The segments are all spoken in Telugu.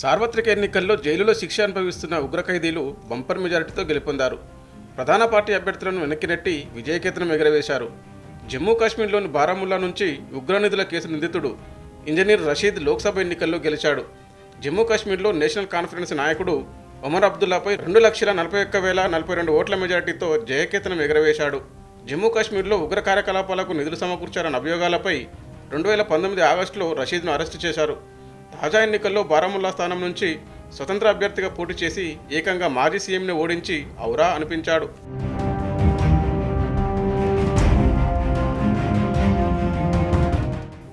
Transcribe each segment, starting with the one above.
సార్వత్రిక ఎన్నికల్లో జైలులో శిక్ష అనుభవిస్తున్న ఉగ్ర ఖైదీలు బంపర్ మెజారిటీతో గెలుపొందారు. ప్రధాన పార్టీ అభ్యర్థులను వెనక్కి నెట్టి విజయకేతనం ఎగరవేశారు. జమ్మూ కాశ్మీర్లోని బారాముల్లా నుంచి ఉగ్రనిధుల కేసు నిందితుడు ఇంజనీర్ రషీద్ లోక్సభ ఎన్నికల్లో గెలిచాడు. జమ్మూ కాశ్మీర్లో నేషనల్ కాన్ఫరెన్స్ నాయకుడు ఒమర్ అబ్దుల్లాపై రెండు లక్షల నలభై ఒక్క వేల నలభై రెండు ఓట్ల మెజారిటీతో జయకేతనం ఎగరవేశాడు. జమ్మూ కాశ్మీర్లో ఉగ్ర కార్యకలాపాలకు నిధులు సమకూర్చారన్న అభియోగాలపై రెండు వేల పంతొమ్మిది ఆగస్టులో రషీద్ను అరెస్టు చేశారు. తాజా ఎన్నికల్లో బారాముల్లా స్థానం నుంచి స్వతంత్ర అభ్యర్థిగా పోటీ చేసి ఏకంగా మాజీ సీఎంని ఓడించి ఔరా అనిపించాడు.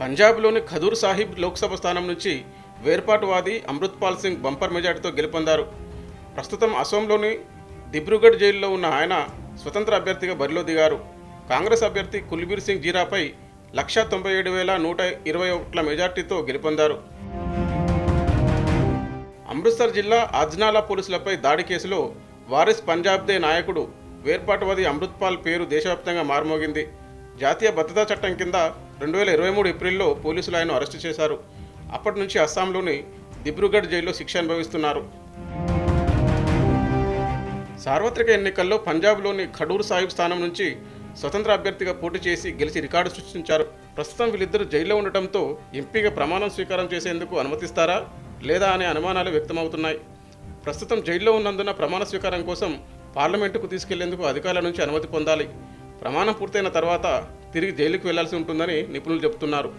పంజాబ్లోని ఖదూర్ సాహిబ్ లోక్సభ స్థానం నుంచి వేర్పాటువాది అమృత్పాల్ సింగ్ బంపర్ మెజార్టీతో గెలుపొందారు. ప్రస్తుతం అసోంలోని దిబ్రూగఢ్ జైల్లో ఉన్న ఆయన స్వతంత్ర అభ్యర్థిగా బరిలో దిగారు. కాంగ్రెస్ అభ్యర్థి కుల్బీర్ సింగ్ జీరాపై లక్షా తొంభై ఏడు వేల నూట ఇరవై ఒకట్ల మెజార్టీతో గెలుపొందారు. అమృత్సర్ జిల్లా అజ్నాలా పోలీసులపై దాడి కేసులో వారిస్ పంజాబ్దే నాయకుడు వేర్పాటువాది అమృత్పాల్ పేరు దేశవ్యాప్తంగా మారుమోగింది. జాతీయ భద్రతా చట్టం కింద రెండు వేల ఇరవై మూడు ఏప్రిల్లో పోలీసులు ఆయన అరెస్టు చేశారు. అప్పటి నుంచి అస్సాంలోని దిబ్రూగఢ్ జైల్లో శిక్ష అనుభవిస్తున్నారు. సార్వత్రిక ఎన్నికల్లో పంజాబ్లోని ఖడూర్ సాహిబ్ స్థానం నుంచి స్వతంత్ర అభ్యర్థిగా పోటీ చేసి గెలిచి రికార్డు సృష్టించారు. ప్రస్తుతం వీళ్ళిద్దరూ జైల్లో ఉండటంతో ఎంపీగా ప్రమాణం స్వీకారం చేసేందుకు అనుమతిస్తారా? లేదా అనే అనుమానాలు వ్యక్తమవుతున్నాయి. ప్రస్తుతం జైల్లో ఉన్నందున ప్రమాణ స్వీకారం కోసం పార్లమెంటుకు తీసుకెళ్ళేందుకు అధికారుల నుంచి అనుమతి పొందాలి. ప్రమాణం పూర్తయిన తర్వాత తిరిగి జైలుకు వెళ్ళాల్సి ఉంటుందని నిపుణులు చెబుతున్నారు.